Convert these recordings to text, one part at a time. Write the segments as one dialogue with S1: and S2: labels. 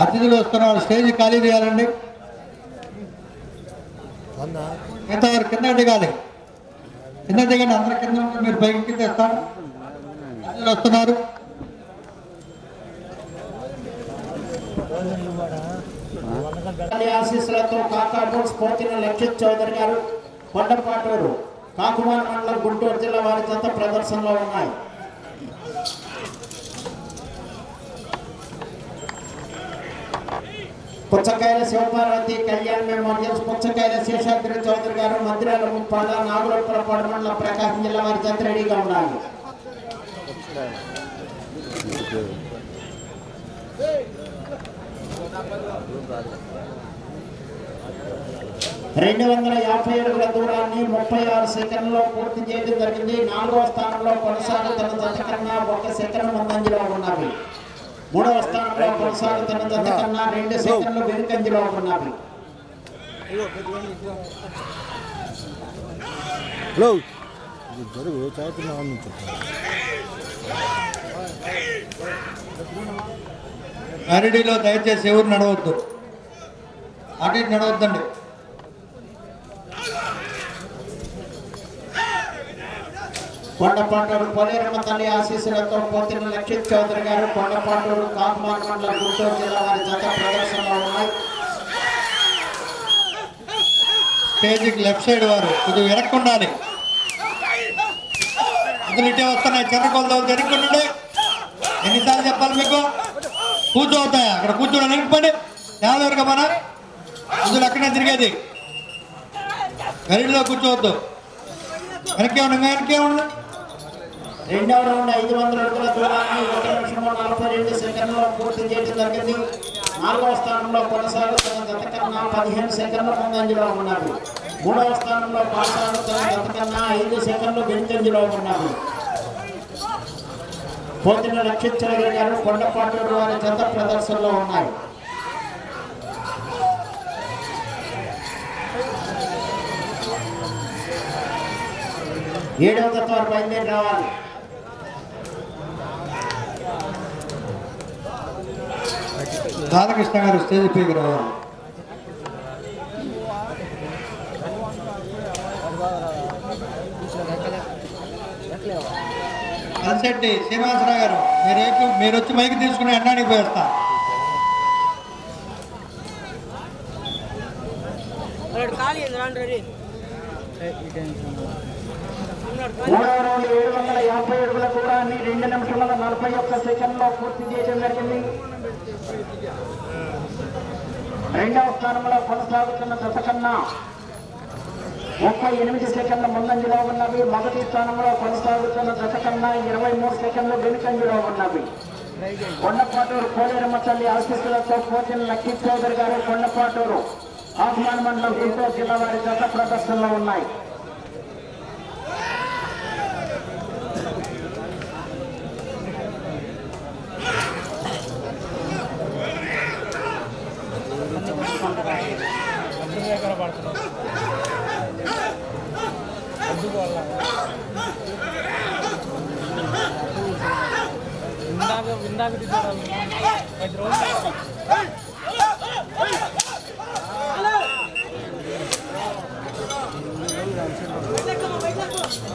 S1: అతిథులు వస్తున్నారు. స్టేజ్ ఖాళీ చేయాలండి. ఎంతవరకు కింద దిగాలి. కింద దిగండి. అందరు కింద మీరు పైకి తెస్తారు అతిథులు వస్తున్నారు.
S2: ఆశీస్సులతో కాకాపూర్ స్ఫూర్తిని లక్షిత్ చౌదరి గారు కొండపాటూరు కాకుమార్ మండలం గుంటూరు జిల్లా వారి చెత్త ప్రదర్శనలో ఉన్నాయి. పుచ్చకాయల శివపార్వతి కళ్యాణ్ మెమోరియల్స్ పుచ్చకాయల శేషాద్రి చౌదరి గారు మందిరాల ముప్పాళ్ళ నాగులపుర పడమండల ప్రకాశం జిల్లా వారి చెత్త రెడీగా ఉండాలి రెండు వందల యాభై అడుగుల దూరాన్ని ముప్పై ఆరు సెకండ్లో పూర్తి చేయడం జరిగింది. నాలుగవ స్థానంలో కొనసాగుతున్న జత కన్నా ఒక సెకండ్ ముందంజలో ఉన్నవి. మూడవ స్థానంలో కొనసాగుతున్న జత కన్నా రెండు సెకండ్లు వెనుకంజలో ఉన్నవి.
S3: హలో. జరుగు నుంచి
S1: అరడిలో దయచేసి ఎవరు నడవద్దు అటు నడవద్దండి.
S2: కొండపాటూరు పొలేరమ్మ తల్లి ఆశీస్సులతో పోతిన లక్ష్మీ చౌదరి గారు కొండపాటూరు కాకుమార్ మండలం గుంటూరు జిల్లా వారి జత ప్రదర్శనలో ఉన్నాయి.
S1: స్టేజ్కి లెఫ్ట్ సైడ్ వారు కొద్దిగా వెనక్కుండాలి అతను ఇటే వస్తున్నాయి. చెర్రకొలతో వెనక్కుండండి ఎన్నిసార్లు చెప్పాలి మీకు? కూర్చోవుతాయి అక్కడ కూర్చోండి. వెనక్కిపోండి ఎవరు మన ఇందులో అక్కడే తిరిగేది? గరిలో కూర్చోవద్దు. వెనక్కి ఉండండి వెనక్కి ఉండండి
S2: రెండవ రౌండ్ ఐదు వందల అడుగుల దూరాన్ని ఒక నిమిషము నలభై రెండు సెకండ్లో పూర్తి చేయడం జరిగింది. నాలుగవ స్థానంలో కొనసాగుతున్న గత కన్నా పదిహేను సెకండ్ల ముందంజలో ఉన్నది మూడవ స్థానంలో కొనసాగుతున్న గత కన్నా ఐదు సెకండ్లు వెనుకంజలో ఉన్నది పోతిన రక్షించగలిగే గారు కొండపాటూరు వారి చెత్త ప్రదర్శనలో ఉన్నాయి. ఏడవ జత వారు బయలుదేరి రావాలి.
S1: రాధాకృష్ణ గారు స్టేజ్ పైకి రావాలి. కలిసెట్టి శ్రీనివాసరావు గారు మీరు మీరు వచ్చి మైకి తీసుకుని అన్నానికి పోయేస్తా.
S2: మూడవ రౌండ్ ఏడు వందల యాభై అడుగుల దూరాన్ని రెండు నలభై ఒక్క సెకండ్లో పూర్తి చేయడం జరిగింది. రెండవ స్థానంలో కొనసాగుతున్న దశ కన్నా ముప్పై ఎనిమిది సెకండ్ల ముందంజలో ఉన్నవి. మొదటి స్థానంలో కొనసాగుతున్న దశ కన్నా ఇరవై మూడు సెకండ్లు వెనుకంజలో ఉన్నవి. కొండపాటూరు కోలేరమ్మ తల్లి ఆశీస్సులతో పోతిన లక్కీ చౌదరి గారు కొండపాటూరు ఆహ్వాన్ మండలం గుంటూరు జిల్లా వారి దశ ప్రదర్శనలో ఉన్నాయి.
S4: ఇందాక ఇందాక తీసుకోవడం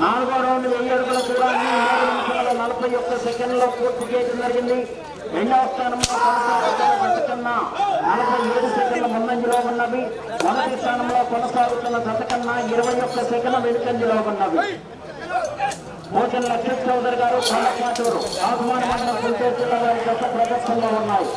S2: నాలుగో రౌండ్ వెయ్యి అడుగుల దూరాన్ని మూడు నిమిషాల నలభై ఒక్క సెకండ్లో పూర్తి చేయడం జరిగింది. రెండవ స్థానంలో కొనసాగుతున్న నలభై ఏడు మొదటి స్థానంలో కొనసాగుతున్న జత కన్నా ఇరవై ఒక్క సెకండ్ల వెనుకంజలో ఉన్నవి. భోజన లక్ష్మీ చౌదరి గారు కొండపాటూరు ఆహ్వాన మండలం గుంటూరు జిల్లా వారి గత ప్రదర్శనలో ఉన్నాయి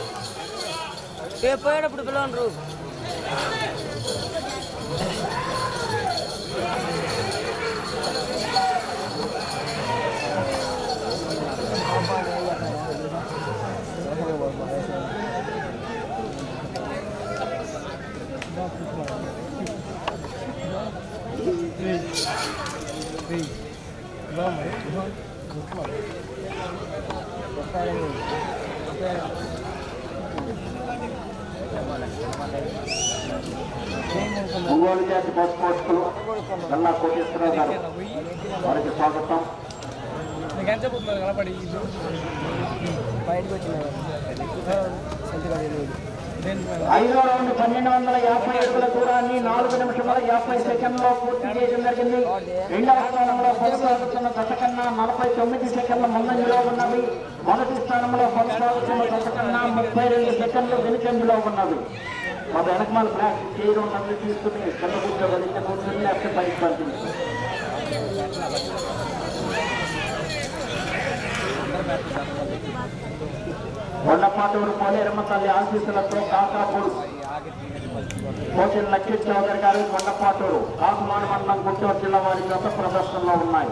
S2: ఒంగోలు జాతి బస్ పోస్టులు నల్లా కోటేశ్వరరావు గారు. వారికి స్వాగతం.
S4: నీకు బయటకు
S2: ఐదో రౌండ్ పన్నెండు వందల యాభై అడుగుల దూరాన్ని నాలుగు నిమిషముల యాభై సెకండ్లో పూర్తి చేయడం జరిగింది. రెండవ స్థానంలో కొనసాగుతున్న గత కన్నా నలభై తొమ్మిది సెకండ్ల ముందంజలో మొదటి స్థానంలో కొనసాగుతున్న గత కన్నా ముప్పై రెండు సెకండ్లు వెనుకంజలో ఉన్నది మా వెనకమాల బ్లాక్ చేయడం నన్ను తీసుకుని కింద కూర్చోగలిగితే కూర్చొని లేకపోతే పైకి పంపించారు కొండపాటూరు పోలేరమ్మ తల్లి ఆశీస్సులతో కాకాపూర్. కోచిన లక్ష్మీ చౌదరి గారు కొండపాటూరు. కాకుమాన మండలం గుంటూరు జిల్లా వారి గత ప్రదర్శనలో ఉన్నాయి.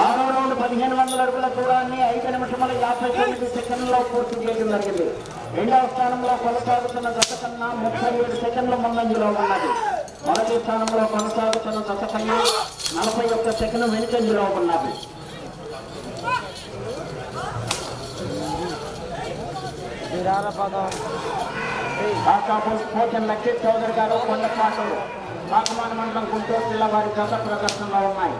S2: ఆరో రౌండ్ పదిహేను వందల అడుగుల దూరాన్ని ఐదు నిమిషముల యాభై తొమ్మిది సెకండ్లో పూర్తి చేయడం జరిగింది. రెండవ స్థానంలో కొనసాగుతున్న గత కన్నా ముప్పై ఏడు సెకండ్ల ముందంజలో ఉన్నది. మొదటి స్థానంలో కొనసాగుతున్న గత కన్నా నలభై ఒక్క సెకండ్ వెనుకంజలో ఉన్నది. పోచన్ లక్ష్మీ చౌదరి గారు కొండపాటలు కాకమాన మండలం గుంటూరు జిల్లా వారి గత ప్రదర్శనలో ఉన్నాయి.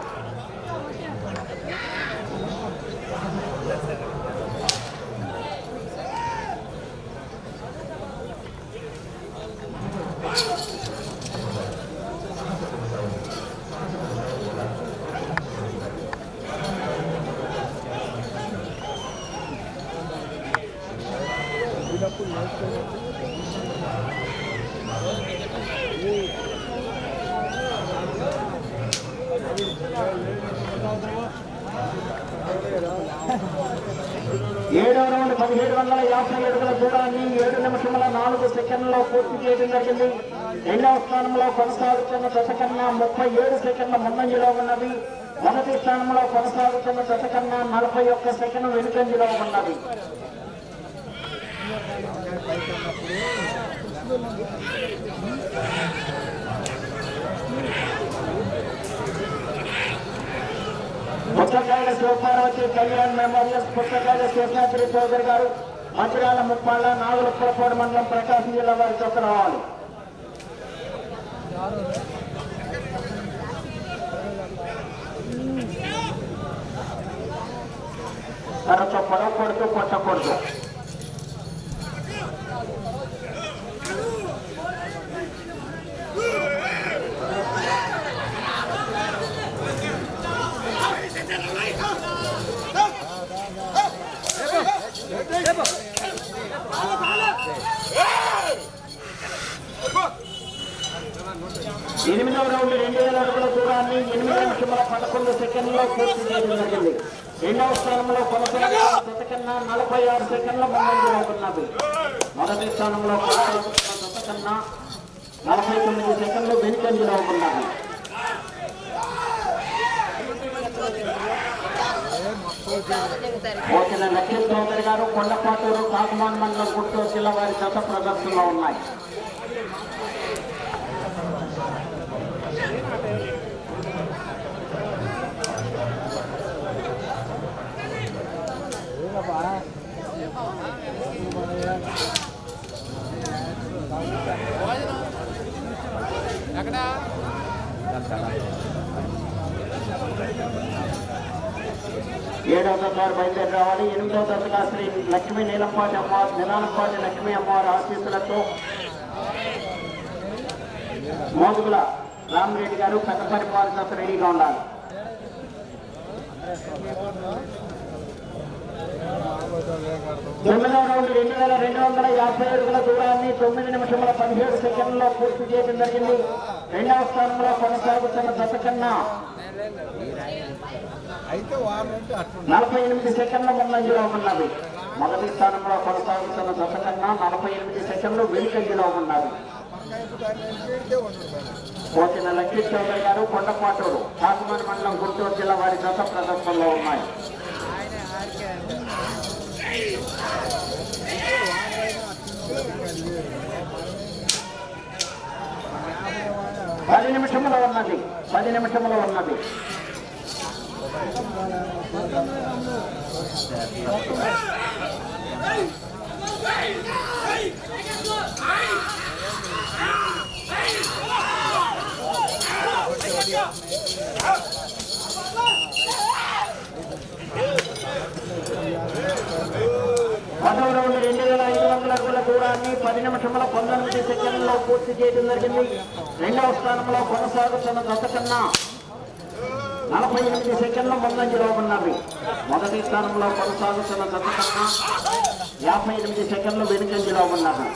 S2: ఏడో రౌండ్ పదిహేడు వందల యాభై అడుగుల దూరాన్ని ఏడు నిమిషముల నాలుగు సెకండ్లో పూర్తి చేయడం జరిగింది. రెండవ స్థానంలో కొనసాగుతున్న దశ కన్నా ముప్పై ఏడు సెకండ్ల ముందంజలో ఉన్నది. మొదటి స్థానంలో కొనసాగుతున్న దశ కన్నా నలభై ఒక్క సెకండ్ వెనుకంజలో ఉన్నది. పుస్తకాల శివపార్వతి కళ్యాణ్ మెమోరియల్ పుస్తకాల శేషాద్రి చౌదరి గారు మంచిర్యాల ముప్పాళ్ళ నాగులపురపాడు మండలం ప్రకాశం జిల్లా వారి చొక్క రావాలి. తనతో కొడుతూ కొట్టకూడదు. ఎనిమిదవ రౌండ్ రెండు వేల అడుగుల దూరాన్ని ఎనిమిది నిమిషముల పదకొండు సెకండ్లో పూర్తి చేయడం జరిగింది రెండవ స్థానంలో కొనసాగుతున్న జత కన్నా నలభై ఆరు సెకండ్ల ముందంజలో ఉన్నది మొదటి స్థానంలో కొనసాగుతున్న జత కన్నా నలభై తొమ్మిది సెకండ్లు వెనుకంజలో ఉన్నది పోచిన లక్ష్మీ చౌదరి గారు కొండపాటూరు కాకుమాన్ మండలం గుంటూరు జిల్లా వారి జత ప్రదర్శనలో ఉన్నాయి. ఏడవ దశవారు బయలుదేరి రావాలి. ఎనిమిదవ దశగా శ్రీ లక్ష్మీ నీలంపాటి అమ్మవారు నిదానంపాటి లక్ష్మీ అమ్మవారి ఆశీస్సులతో మోదుగుల రామరెడ్డి గారు పెద్ద పరిపాలన రెడీగా ఉండాలి. తొమ్మిదవ రౌండ్ రెండు వేల రెండు వందల యాభై అడుగుల దూరాన్ని తొమ్మిది నిమిషముల పదిహేడు సెకండ్లలో పూర్తి చేయడం జరిగింది. రెండవ స్థానంలో కొనసాగుతున్న దశ కన్నా నలభై ఎనిమిది సెకండ్ల ముందంజలో ఉన్నది. మొదటి స్థానంలో కొనసాగుతున్న దశ కన్నా నలభై ఎనిమిది సెకండ్లు వెనుకంజలో ఉన్నది. పోచిన లక్ష్మీ చౌదరి గారు కొండపాటూరు కాకుమాని మండలం గుంటూరు జిల్లా వారి దశ ప్రదర్శనలో ఉన్నాయి. పది నిమిషములో ఉన్నది పది నిమిషములో ఉన్నది Thank you రౌండ్ రెండు వేల ఐదు వందల అడుగుల దూరాన్ని పది నిమిషముల పంతొమ్మిది సెకండ్లలో పూర్తి చేయడం జరిగింది రెండవ స్థానంలో కొనసాగుతున్న దశ కన్నా నలభై ఎనిమిది సెకండ్ల ముందంజలో ఉన్నవి మొదటి స్థానంలో కొనసాగుతున్న దశ కన్నా యాభై ఎనిమిది సెకండ్లు వెనుకంజలో ఉన్నవి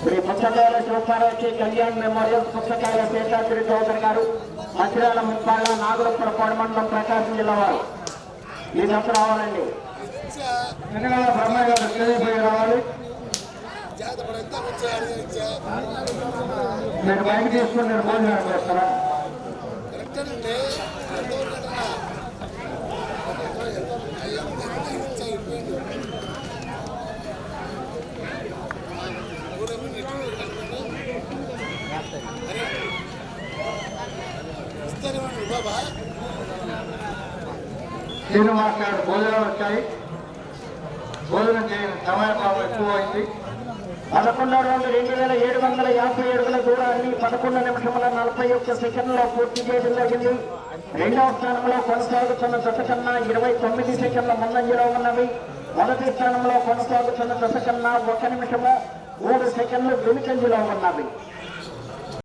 S2: శ్రీ పుస్తకాల శివపార్వతి కళ్యాణ్ మెమోరియల్ పుస్తకాల శేషాద్రి చౌదరి గారు మంచిర్యాల ముప్పాళ్ళ నాగులపుర మండలం ప్రకాశం జిల్లా వారు. ఈ దశ రావాలండి. వెనకాల బ్రహ్మయ్య గారు రావాలి. మీరు బయట తీసుకుని నేను భోజనం చేస్తారా? శ్రీనివాస్ గారు భోజనాలు వచ్చాయి. భోజనం చేయని సమయపాపం ఎక్కువ అయింది పదకొండవ రౌండ్ రెండు వేల ఏడు వందల యాభై అడుగుల దూరాన్ని పదకొండు నిమిషముల నలభై ఒక్క సెకండ్లో పూర్తి చేయడం జరిగింది. రెండవ స్థానంలో కొనసాగుతున్న దశ కన్నా ఇరవై తొమ్మిది సెకండ్ల ముందంజలో ఉన్నవి. మొదటి స్థానంలో కొనసాగుతున్న దశ కన్నా ఒక నిమిషము మూడు సెకండ్లు వెనుకంజలో ఉన్నవి.